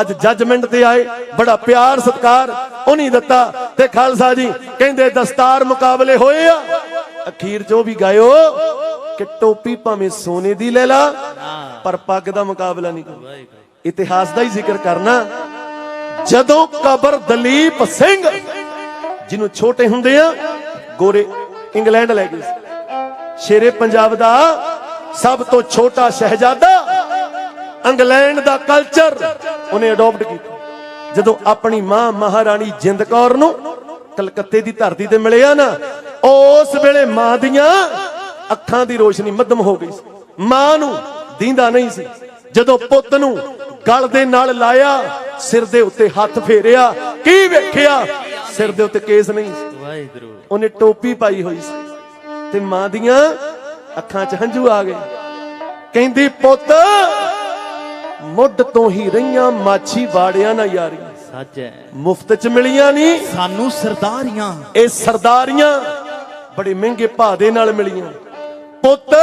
ਅੱਜ ਜੱਜਮੈਂਟ ਤੇ ਆਏ, ਬੜਾ ਪਿਆਰ ਸਤਿਕਾਰ ਉਹਨੇ ਦਿੱਤਾ ਤੇ ਖਾਲਸਾ ਜੀ ਕਹਿੰਦੇ ਦਸਤਾਰ ਮੁਕਾਬਲੇ ਹੋਏ ਆ। ਅਖੀਰ ਚ ਵੀ ਗਾਇਓ ਕਿ ਟੋਪੀ ਭਾਵੇਂ ਸੋਨੇ ਦੀ ਲੈ ਲਾ, ਪਰ ਪੱਗ ਦਾ ਮੁਕਾਬਲਾ ਨਹੀਂ ਕਰਨਾ। ਇਤਿਹਾਸ ਦਾ ਹੀ ਜ਼ਿਕਰ ਕਰਨਾ। ਜਦੋਂ ਕਬਰ ਦਲੀਪ ਸਿੰਘ, ਜਿਹਨੂੰ ਛੋਟੇ ਹੁੰਦੇ ਆ, ਗੋਰੇ ਇੰਗਲੈਂਡ ਲੈ ਗਏ ਸ਼ੇਰੇ ਪੰਜਾਬ ਦਾ ਸਭ ਤੋਂ ਛੋਟਾ ਸ਼ਹਿਜ਼ਾਦਾ ਇੰਗਲੈਂਡ ਦਾ ਕਲਚਰ ਉਹਨੇ ਅਡਾਪਟ ਕੀਤਾ। ਜਦੋਂ ਆਪਣੀ ਮਾਂ ਮਹਾਰਾਣੀ ਜਿੰਦ ਕੌਰ ਨੂੰ ਕਲਕੱਤੇ ਦੀ ਧਰਤੀ ਤੇ ਮਿਲਿਆ ਨਾ ਉਸ ਵੇਲੇ ਮਾਂ ਦੀਆਂ ਅੱਖਾਂ ਦੀ ਰੋਸ਼ਨੀ ਮੱਧਮ ਹੋ ਗਈ ਸੀ। ਮਾਂ ਨੂੰ ਦੀਂਦਾ ਨਹੀਂ ਸੀ। ਜਦੋਂ ਪੁੱਤ ਨੂੰ ਗਲ ਦੇ ਨਾਲ ਲਾਇਆ ਸਿਰ ਦੇ ਉੱਤੇ ਹੱਥ ਫੇਰਿਆ ਕੀ ਵੇਖਿਆ? ਸਿਰ ਦੇ ਉੱਤੇ ਕੇਸ ਨਹੀਂ ਸੀ। ਵਾਹਿਗੁਰੂ। ਉਹਨੇ ਟੋਪੀ ਪਾਈ ਹੋਈ ਸੀ ਤੇ ਮਾਂ ਦੀਆਂ ਅੱਖਾਂ 'ਚ ਹੰਝੂ ਆ ਗਏ। ਕਹਿੰਦੀ ਪੁੱਤ ਮੁੱਢ ਤੋਂ ਹੀ ਰਹੀਆਂ ਮਾਛੀ ਬਾੜਿਆਂ ਨਾ ਯਾਰੀਆਂ ਸੱਚ ਹੈ। ਮੁਫਤ 'ਚ ਮਿਲੀਆਂ ਨਹੀਂ ਸਾਨੂੰ ਸਰਦਾਰੀਆਂ। ਇਹ ਸਰਦਾਰੀਆਂ ਬੜੇ ਮਹਿੰਗੇ ਭਾਅ ਦੇ ਨਾਲ ਮਿਲੀਆਂ। ਪੁੱਤ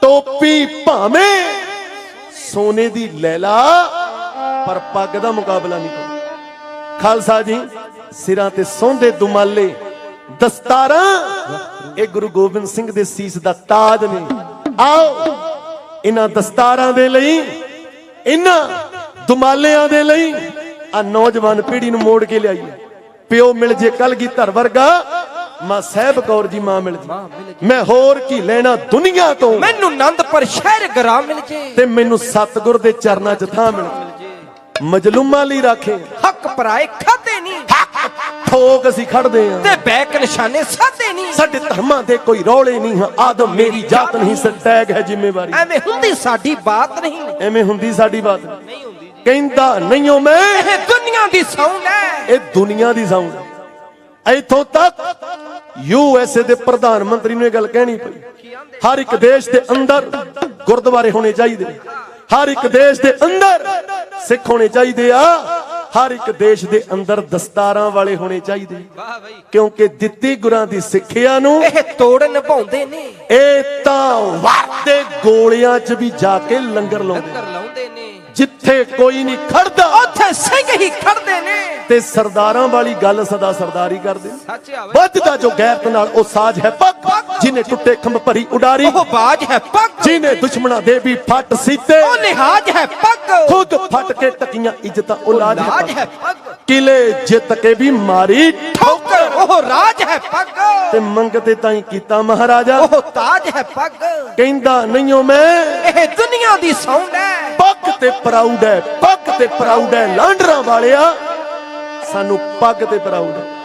ਟੋਪੀ ਭਾਵੇਂ ਸੋਨੇ ਦੀ ਲੈ ਲਾ ਪਰ ਪੱਗ ਦਾ ਮੁਕਾਬਲਾ ਨਹੀਂ ਕਰ। ਖਾਲਸਾ ਜੀ ਸਿਰਾਂ ਤੇ ਸੌਂਦੇ ਦੁਮਾਲੇ ਦਸਤਾਰਾਂ ਇਹ ਗੁਰੂ ਗੋਬਿੰਦ ਸਿੰਘ ਦੇ ਸੀਸ ਦਾ ਤਾਜ ਨੇ। ਆਓ ਇਹਨਾਂ ਦਸਤਾਰਾਂ ਦੇ ਲਈ ਇਹਨਾਂ ਦੁਮਾਲਿਆਂ ਦੇ ਲਈ ਆ ਨੌਜਵਾਨ ਪੀੜ੍ਹੀ ਨੂੰ ਮੋੜ ਕੇ ਲਿਆਈਏ ਪਿਓ ਮਿਲ ਜੇ ਕਲਗੀਧਰ ਵਰਗਾ ਮਾਂ ਸਾਹਿਬ ਕੌਰ ਜੀ ਮਾਂ ਮਿਲ ਜੇ। ਮੈਂ ਹੋਰ ਕੀ ਲੈਣਾ ਦੁਨੀਆ ਤੋਂ? ਮੈਨੂੰ ਆਨੰਦਪੁਰ ਸ਼ਹਿਰ ਗ੍ਰਾਮ ਮਿਲ ਜੇ। ਤੇ ਮੈਨੂੰ ਸਤਿਗੁਰ ਦੇ ਚਰਨਾਂ 'ਚ ਥਾਂ ਮਿਲ ਜੇ। ਮਜਲੂਮਾਂ ਲਈ ਰਾਖੇ। ਹੱਕ ਪਰਾਏ ਖਾਦੇ ਨਹੀਂ ਠੋਕ ਅਸੀਂ ਖੜਦੇ ਆਂ। ਤੇ ਬੈਕ ਨਿਸ਼ਾਨੇ ਸਾਦੇ ਨਹੀਂ ਸਾਡੇ ਧਰਮਾਂ ਦੇ ਕੋਈ ਰੌਲੇ ਨਹੀਂ ਆਦਮ ਮੇਰੀ ਜਾਤ ਨਹੀਂ ਸਟੈਗ ਹੈ ਜ਼ਿੰਮੇਵਾਰੀ। ਐਵੇਂ ਹੁੰਦੀ ਸਾਡੀ ਬਾਤ ਨਹੀਂ। ਐਵੇਂ ਹੁੰਦੀ ਸਾਡੀ ਬਾਤ? ਨਹੀਂ ਹੁੰਦੀ। ਕਹਿੰਦਾ ਨਹੀਂਓ ਮੈਂ। ਇਹ ਦੁਨੀਆ ਦੀ ਸੌਂਦ ਹੈ। ਇਹ ਦੁਨੀਆ ਦੀ ਸਾਊਂਡ ਇੱਥੋਂ ਤੱਕ ਯੂਐਸਏ ਦੇ ਪ੍ਰਧਾਨ ਮੰਤਰੀ ਨੂੰ ਇਹ ਗੱਲ ਕਹਿਣੀ ਪਈ। ਹਰ ਇੱਕ ਦੇਸ਼ ਦੇ ਅੰਦਰ ਗੁਰਦੁਆਰੇ ਹੋਣੇ ਚਾਹੀਦੇ ਹਰ ਇੱਕ ਦੇਸ਼ ਦੇ ਅੰਦਰ ਸਿੱਖ ਹੋਣੇ ਚਾਹੀਦੇ ਆ। ਹਰ ਇੱਕ ਦੇਸ਼ ਦੇ ਅੰਦਰ ਦਸਤਾਰਾਂ ਵਾਲੇ ਹੋਣੇ ਚਾਹੀਦੇ। ਕਿਉਂਕਿ ਦਿੱਤੀ ਗੁਰਾਂ ਦੀ ਸਿੱਖਿਆ ਨੂੰ ਇਹ ਤੋੜ ਨਿਭਾਉਂਦੇ ਨੇ। ਇਹ ਤਾਂ ਗੋਲਿਆਂ 'ਚ ਵੀ ਜਾ ਕੇ ਲੰਗਰ ਲਾਉਂਦੇ ਨੇ। ਜਿੱਥੇ ਕੋਈ ਨਹੀਂ ਖੜਦਾ ਉੱਥੇ ਸਿੰਘ ਹੀ ਖੜਦੇ ਨੇ। ਤੇ ਸਰਦਾਰਾਂ ਵਾਲੀ ਗੱਲ ਸਦਾ ਸਰਦਾਰੀ ਕਰਦੇ ਵੱਜਦਾ ਜੋ ਗੈਰਤ ਨਾਲ ਉਹ ਸਾਜ ਹੈ ਪੱਕ। ਜਿਨੇ ਟੁੱਟੇ ਖੰਭ ਭਰੀ ਉਡਾਰੀ ਉਹ ਬਾਜ ਹੈ ਪੱਗ ਜਿਨੇ ਦੁਸ਼ਮਣਾਂ ਦੇ ਵੀ ਫੱਟ ਸੀਤੇ ਉਹ ਲਿਹਾਜ਼ ਹੈ ਪੱਗ ਖੁਦ ਫਟ ਕੇ ਟਕੀਆਂ ਇੱਜ਼ਤਾਂ ਉਹ ਲਾਜ ਲਾਜ ਹੈ ਪੱਕ। ਕਿਲੇ ਜਿੱਤ ਕੇ ਵੀ ਮਾਰੀ ਠੋਕਰ ਉਹ ਰਾਜ ਹੈ ਪੱਗ। ਤੇ ਮੰਗਤੇ ਤਾਈ ਕੀਤਾ ਮਹਾਰਾਜਾ। ਉਹ ਤਾਜ ਹੈ ਪੱਗ। ਕਹਿੰਦਾ ਨਹੀਂਓ ਮੈਂ। ਇਹ ਦੁਨੀਆ ਦੀ ਸੌਂਦ ਹੈ। ਪੱਗ ਤੇ ਪ੍ਰਾਊਡ ਹੈ ਪੱਗ ਤੇ ਪ੍ਰਾਊਡ ਹੈ ਲਾਂਡਰਾਂ ਵਾਲਿਆ। ਸਾਨੂੰ ਪੱਗ ਤੇ ਪ੍ਰਾਊਡ ਹੈ।